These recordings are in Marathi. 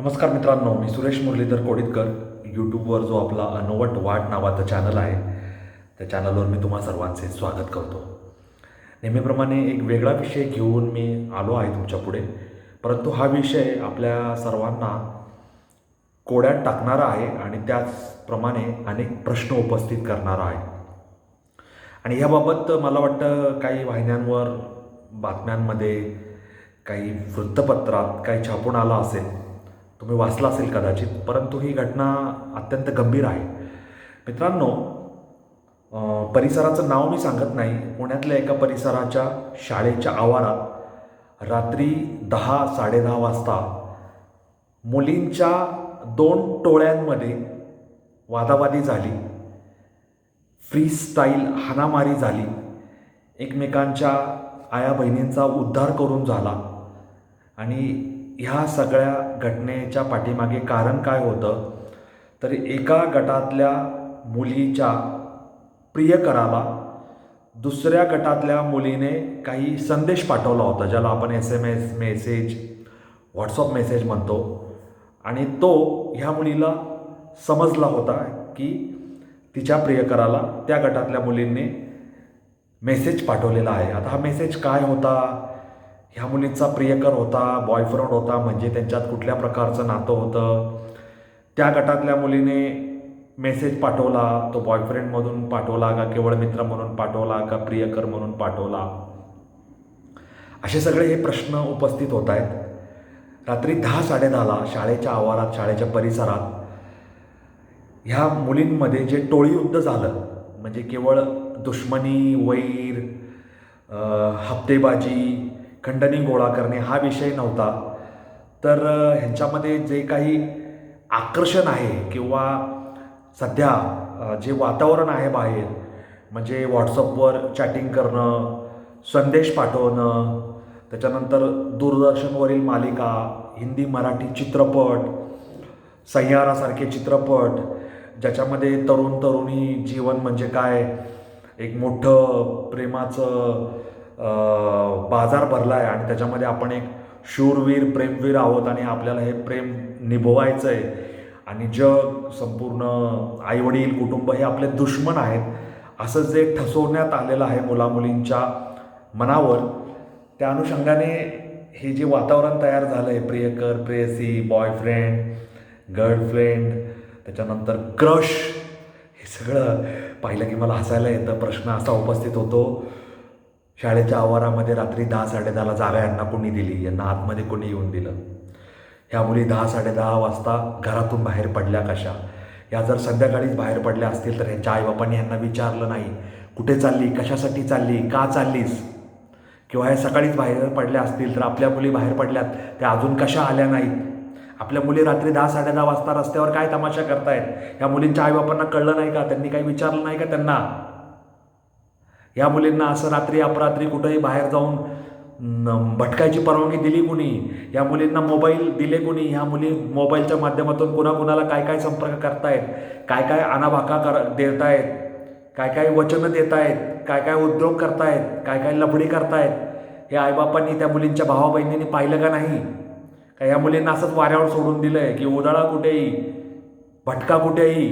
नमस्कार मित्रांनो मी सुरेश मुरलीधर कोडितकर. यूट्यूबवर जो आपला अनवट वाट नावाचं चॅनल आहे त्या चॅनलवर मी तुम्हा सर्वांचे स्वागत करतो. नेहमीप्रमाणे एक वेगळा विषय घेऊन मी आलो आहे तुमच्यापुढे. परंतु हा विषय आपल्या सर्वांना कोड्यात टाकणारा आहे आणि त्याचप्रमाणे अनेक प्रश्न उपस्थित करणारा आहे. आणि याबाबत मला वाटतं काही वाहिन्यांवर बातम्यांमध्ये काही वृत्तपत्रात काही छापून आला असेल. तुम्ही वाचला असेल कदाचित परंतु ही घटना अत्यंत गंभीर आहे. मित्रांनो परिसराचं नाव मी सांगत नाही. पुण्यातल्या एका परिसराच्या शाळेच्या आवारात रात्री दहा साडेदहा वाजता मुलींच्या दोन टोळ्यांमध्ये वादावादी झाली. फ्री स्टाईल हाणामारी झाली. एकमेकांच्या आया बहिणींचा उद्धार करून झाला. आणि ह्या सगळ्या घटनेच्या पाठीमागे कारण काय होतं? तर एका गटातल्या मुलीच्या प्रियकराला दुसऱ्या गटातल्या मुलीने काही संदेश पाठवला होता ज्याला आपण S M S message WhatsApp message म्हणतो. आणि तो ह्या मुलीला समजला होता की तिच्या प्रियकराला त्या गटातल्या मुलींनी मेसेज पाठवलेला आहे. आता हा मेसेज काय होता? ह्या मुलीचा प्रियकर होता बॉयफ्रेंड होता म्हणजे त्यांच्यात कुठल्या प्रकारचं नातं होतं? त्या गटातल्या मुलीने मेसेज पाठवला तो बॉयफ्रेंडमधून पाठवला का केवळ मित्र म्हणून पाठवला का प्रियकर म्हणून पाठवला? असे सगळे हे प्रश्न उपस्थित होत आहेत. रात्री दहा साडेदहाला शाळेच्या आवारात शाळेच्या परिसरात ह्या मुलींमध्ये जे टोळीयुद्ध झालं म्हणजे केवळ दुश्मनी वैर हप्तेबाजी खंडणी गोळा करणे हा विषय नव्हता. तर ह्यांच्यामध्ये जे काही आकर्षण आहे किंवा सध्या जे वातावरण आहे बाहेर म्हणजे व्हॉट्सअपवर चॅटिंग करणं संदेश पाठवणं त्याच्यानंतर दूरदर्शनवरील मालिका हिंदी मराठी चित्रपट सह्यारासारखे चित्रपट ज्याच्यामध्ये तरुण तरुणी जीवन म्हणजे काय एक मोठं प्रेमाचं बाजार भरला आहे आणि त्याच्यामध्ये आपण एक शूरवीर प्रेमवीर आहोत आणि आपल्याला हे प्रेम निभवायचं आहे आणि जग संपूर्ण आईवडील कुटुंब हे आपले दुश्मन आहेत. असं जे ठसवण्यात आलेलं आहे मुलामुलींच्या मनावर त्या अनुषंगाने हे जे वातावरण तयार झालं आहे प्रियकर प्रेयसी बॉयफ्रेंड गर्लफ्रेंड त्याच्यानंतर क्रश हे सगळं पाहिलं की मला हसायला येतं प्रश्न असा उपस्थित होतो. शाळेच्या आवारामध्ये रात्री दहा साडेदहाला जागा यांना कोणी दिली यांना आतमध्ये कोणी येऊन दिलं? ह्या मुली दहा साडेदहा वाजता घरातून बाहेर पडल्या कशा? या जर संध्याकाळीच बाहेर पडल्या असतील तर ह्यांच्या आईबापांनी यांना विचारलं नाही. कुठे चालली? कशासाठी चालली? का चाललीस? किंवा हे सकाळीच बाहेर पडल्या असतील तर आपल्या मुली बाहेर पडल्यात त्या अजून कशा आल्या नाहीत? आपल्या मुली रात्री दहा साडे दहा वाजता रस्त्यावर काय तमाशा करतायत? या मुलींच्या आईबापांना कळलं नाही का? त्यांनी काही विचारलं नाही का त्यांना? या मुलींना असं रात्री अपरात्री कुठंही बाहेर जाऊन भटकायची परवानगी दिली कुणी? या मुलींना मोबाईल दिले कुणी? ह्या मुली मोबाईलच्या माध्यमातून कुणाकुणाला काय काय संपर्क करतायत? काय काय आणाभाका कर देतायत? काय काय वचनं देत आहेत काय काय उद्योग करतायत? काय काय लफडी करतायत? हे आईबापांनी त्या मुलींच्या भावा बहिणींनी पाहिलं का नाही? का या मुलींना असंच वाऱ्यावर सोडून दिलंय की उधळा कुठेही भटका कुठेही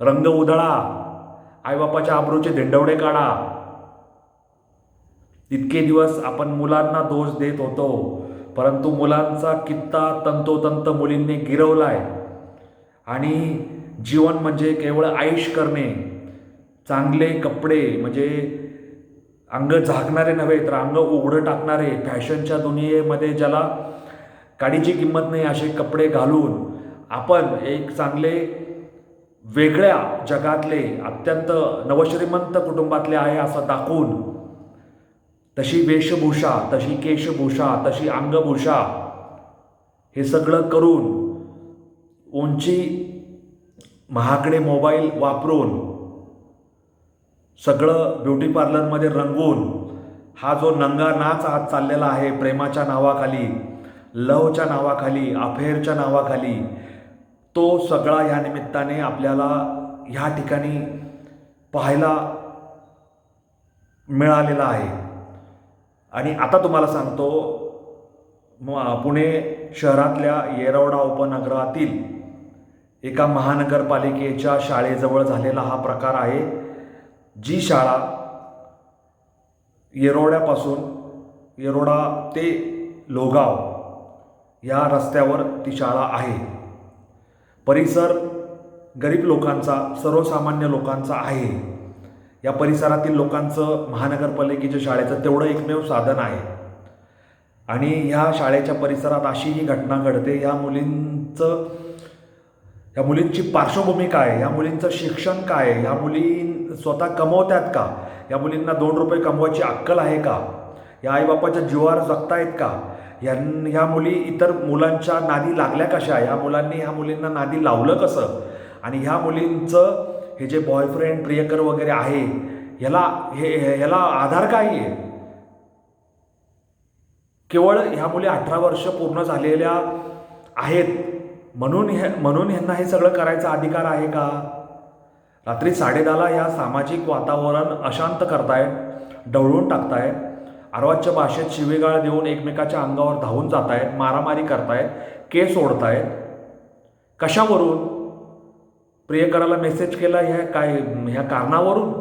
रंग उधळा. आईबापाच्या आबरूचे धिंडवडे काढा. इतके दिवस आपण मुलांना दोष देत होतो परंतु मुलांचा कित्ता तंतोतंत मुलींनी गिरवलाय. आणि जीवन म्हणजे केवळ आयुष करणे चांगले कपडे म्हणजे अंग झाकणारे नव्हे तर अंग उघडं टाकणारे फॅशनच्या दुनियेमध्ये ज्याला काडीची किंमत नाही असे कपडे घालून आपण एक चांगले वेगळ्या जगातले अत्यंत नवश्रीमंत कुटुंबातले आहे असं दाखवून तशी वेशभूषा तशी केशभूषा तशी अंगभूषा हे सगळं करून उंची महागडे मोबाईल वापरून सगळं ब्युटी पार्लरमध्ये रंगवून हा जो नंगा नाच आज चाललेला आहे प्रेमाच्या नावाखाली लवच्या नावाखाली अफेअरच्या नावाखाली तो सगळा या निमित्ताने आपल्याला ह्या ठिकाणी पाहायला मिळालेला आहे. आणि आता तुम्हाला सांगतो म- पुणे शहरातल्या येरवडा उपनगरातील एका महानगरपालिकेच्या शाळेजवळ झालेला हा प्रकार आहे जी शाळा येरोड्यापासून येरोडा ते लोगाव या रस्त्यावर ती शाळा आहे. परिसर गरीब लोकांचा सर्वसामान्य लोकांचा आहे या परिसरातील लोकांचं महानगरपालिकेच्या शाळेचं तेवढं एकमेव साधन आहे आणि ह्या शाळेच्या परिसरात अशी ही घटना घडते या मुलींचं या मुलींची पार्श्वभूमी काय या मुलींचं शिक्षण काय आहे? या मुली स्वतः कमवतात का या मुलींना दोन रुपये कमवायची अक्कल आहे का या आईबापाच्या जीवावर जगतायत का या ह्या मुली इतर मुलांच्या नादी लागल्या कशा? या मुलांनी ह्या मुलींना नादी लावलं कसं? आणि ह्या मुलींचं हे जे बॉयफ्रेंड प्रियकर वगैरे आहे ह्याला हे ह्याला आधार काय आहे? केवळ ह्या मुली अठरा वर्ष पूर्ण झालेल्या आहेत. म्हणून हे म्हणून ह्यांना हे सगळं करायचा अधिकार आहे का? रात्री साडेदहाला या सामाजिक वातावरण अशांत करतायत ढवळून टाकतायत. अरवाजच्या भाषेत शिवेगाळ देऊन एकमेकाच्या अंगावर धावून जात आहेत मारामारी करतायत केस ओढतायत. कशावरून? प्रियकराला मेसेज केला ह्या काय ह्या कारणावरून?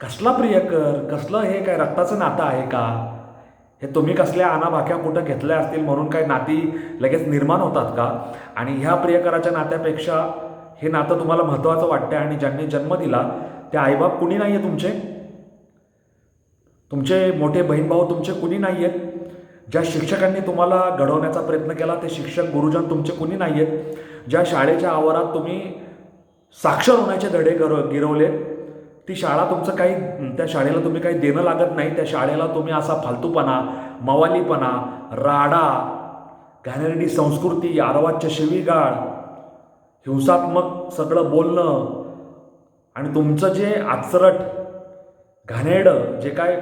कसला प्रियकर? कसलं हे काय रक्ताचं नातं आहे का? हे तुम्ही कसल्या आणाभाक्या कुठं घेतल्या असतील म्हणून काय नाती लगेच निर्माण होतात का? आणि ह्या प्रियकराच्या नात्यापेक्षा हे नातं तुम्हाला महत्त्वाचं वाटतं आणि ज्यांनी जन्म दिला ते आईबाप कुणी नाही आहे तुमचे? तुमचे मोठे बहीण भाऊ तुमचे कुणी नाही आहेत ज्या शिक्षकांनी तुम्हाला घडवण्याचा प्रयत्न केला ते शिक्षक गुरुजन तुमचे कुणी नाही आहेत ज्या शाळेच्या आवारात तुम्ही साक्षर होण्याचे धडे गर गिरवले ती शाळा तुमचं काही त्या शाळेला तुम्ही काही देणं लागत नाही त्या शाळेला तुम्ही असा फालतूपणा मवालीपणा राडा घाणेरडी संस्कृती आरवाच्या शिवीगाळ हिंसात्मक सगळं बोलणं आणि तुमचं जे आचरट घाणेरडं जे काय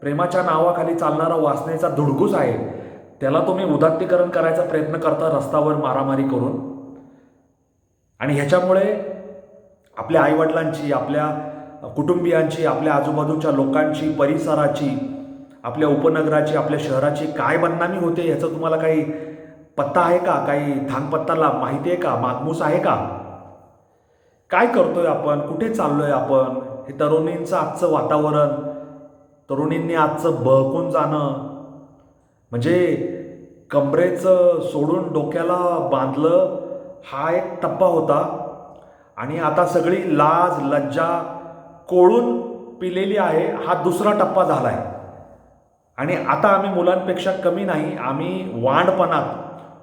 प्रेमाच्या नावाखाली चालणारा वासनेचा धुडकूस आहे. त्याला तुम्ही उदात्तीकरण करायचा प्रयत्न करता रस्तावर मारामारी करून. आणि ह्याच्यामुळे आपल्या आईवडिलांची आपल्या कुटुंबियांची आपल्या आजूबाजूच्या लोकांची परिसराची आपल्या उपनगराची आपल्या शहराची काय बदनामी होते ह्याचं तुम्हाला काही पत्ता आहे का? काही थांगपत्ताला माहिती आहे का? मागमूस आहे का? काय करतोय आपण? कुठे चाललोय आपण? हे तरुणींचं आजचं वातावरण तरुणींनी आजचं बहकून जाणं म्हणजे कमरेचं सोडून डोक्याला बांधलं हा एक टप्पा होता. आणि आता सगळी लाज लज्जा कोळून पिलेली आहे हा दुसरा टप्पा झाला आहे आणि आता आम्ही मुलांपेक्षा कमी नाही आम्ही वांडपणात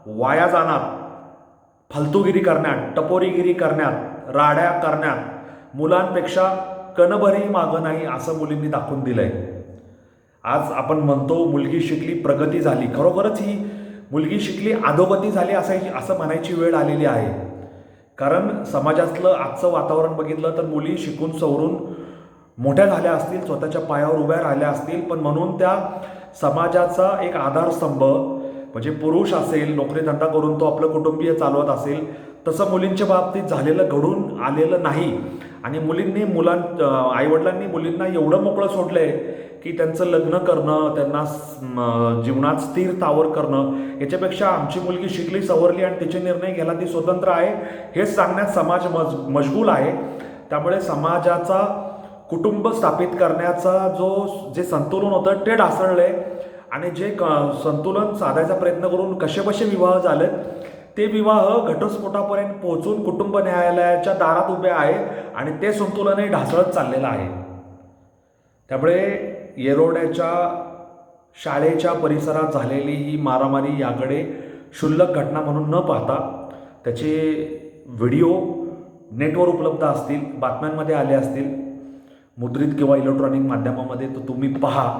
वाया जाणार फालतूगिरी करण्यात टपोरीगिरी करण्यात राड्या करण्यात मुलांपेक्षा कणभरही मागं नाही असं मुलींनी दाखवून दिलं आहे आज आपण म्हणतो मुलगी शिकली प्रगती झाली. खरोखरच ही मुलगी शिकली अधोगती झाली असायची असं म्हणायची वेळ आलेली आहे. कारण समाजातलं आजचं वातावरण बघितलं तर मुली शिकून सवरून मोठ्या झाल्या असतील स्वतःच्या पायावर उभ्या राहिल्या असतील पण म्हणून त्या समाजाचा एक आधारस्तंभ म्हणजे पुरुष असेल नोकरीधंदा करून तो आपलं कुटुंबीय चालवत असेल तसं मुलींच्या बाबतीत झालेलं घडून आलेलं नाही. आणि मुलींनी मुलां आईवडिलांनी मुलींना एवढं मोकळं सोडलं आहे की त्यांचं लग्न करणं त्यांना जीवनात स्थिर तावर करणं याच्यापेक्षा आमची मुलगी शिकली सवरली आणि तिचे निर्णय घ्यायला ती स्वतंत्र आहे हे सांगण्यात समाज मज मशगूल आहे. त्यामुळे समाजाचा कुटुंब स्थापित करण्याचा जो जे संतुलन होतं ते ढासळलंय. आणि जे क संतुलन साधायचा प्रयत्न करून कसेबसे विवाह झाले ते विवाह घटस्फोटापर्यंत पोहोचून कुटुंब न्यायालयाच्या दारात उभे आहे आणि ते संतुलनही ढासळत चाललेलं आहे. त्यामुळे येरोड्याच्या शाळेच्या परिसरात झालेली ही मारामारी याकडे क्षुल्लक घटना म्हणून न पाहता त्याचे व्हिडिओ नेटवर उपलब्ध असतील बातम्यांमध्ये आले असतील मुद्रित किंवा इलेक्ट्रॉनिक माध्यमामध्ये तर तुम्ही पहा.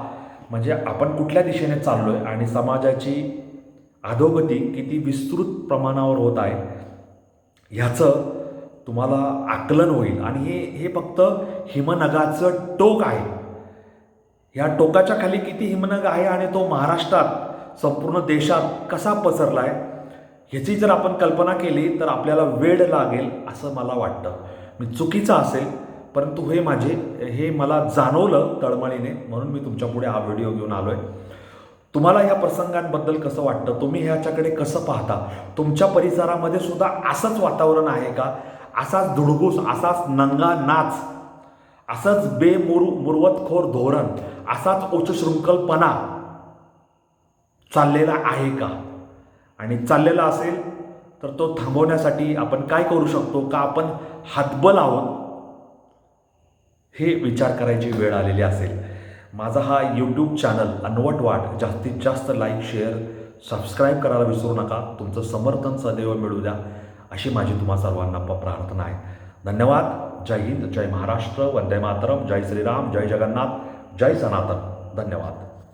म्हणजे आपण कुठल्या दिशेने चाललो आहे आणि समाजाची अधोगती किती विस्तृत प्रमाणावर होत आहे ह्याचं तुम्हाला आकलन होईल. आणि हे हे फक्त हिमनगाचं टोक आहे. ह्या टोकाच्या खाली किती हिमनग आहे आणि तो महाराष्ट्रात संपूर्ण देशात कसा पसरला आहे ह्याची जर आपण कल्पना केली तर आपल्याला वेळ लागेल असं मला वाटतं. मी चुकीचं असेल परंतु हे माझे हे मला जाणवलं तळमळीने म्हणून मी तुमच्यापुढे हा व्हिडिओ घेऊन आलो आहे तुम्हाला या प्रसंगांबद्दल कसं वाटतं? तुम्ही ह्याच्याकडे कसं पाहता? तुमच्या परिसरामध्ये सुद्धा असंच वातावरण आहे का? असाच धुडगूस असाच नंगा नाच असंच बेमुर मुरवतखोर धोरण असाच उच्चशृंखलपणा चाललेला आहे का? आणि चाललेला असेल तर तो थांबवण्यासाठी आपण काय करू शकतो? का आपण हातबल आहोत? हे विचार करायची वेळ आलेली असेल. माझा हा यूट्यूब चॅनल अनवट वाट जास्तीत जास्त लाईक शेअर सबस्क्राईब करायला विसरू नका. तुमचं समर्थन सदैव मिळू द्या. अशी माझी तुम्हा सर्वांना प- प्रार्थना आहे. धन्यवाद. जय हिंद. जय महाराष्ट्र. वंदे मातरम. जय श्रीराम. जय जगन्नाथ. जय सनातन धन्यवाद